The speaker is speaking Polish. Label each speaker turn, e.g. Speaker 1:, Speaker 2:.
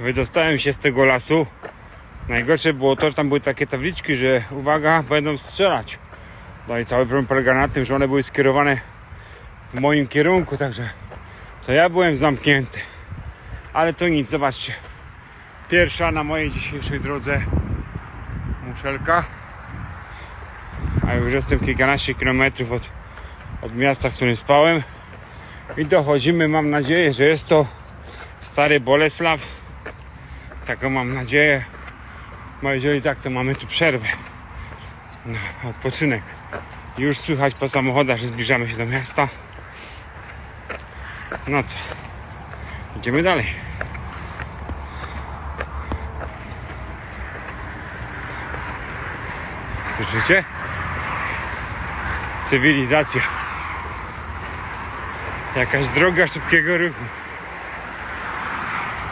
Speaker 1: Wydostałem się z tego lasu. Najgorsze było to, że tam były takie tabliczki, że uwaga, będą strzelać. No i cały problem polega na tym, że one były skierowane w moim kierunku, także to ja byłem zamknięty. Ale to nic, zobaczcie. Pierwsza na mojej dzisiejszej drodze muszelka. A już jestem kilkanaście kilometrów od, od miasta, w którym spałem. I dochodzimy, mam nadzieję, że jest to Stary Bolesław. Taką mam nadzieję. No jeżeli tak, to mamy tu przerwę. No, odpoczynek. Już słychać po samochodach, że zbliżamy się do miasta. No co? Idziemy dalej. Słyszycie? Cywilizacja. Jakaś droga szybkiego ruchu.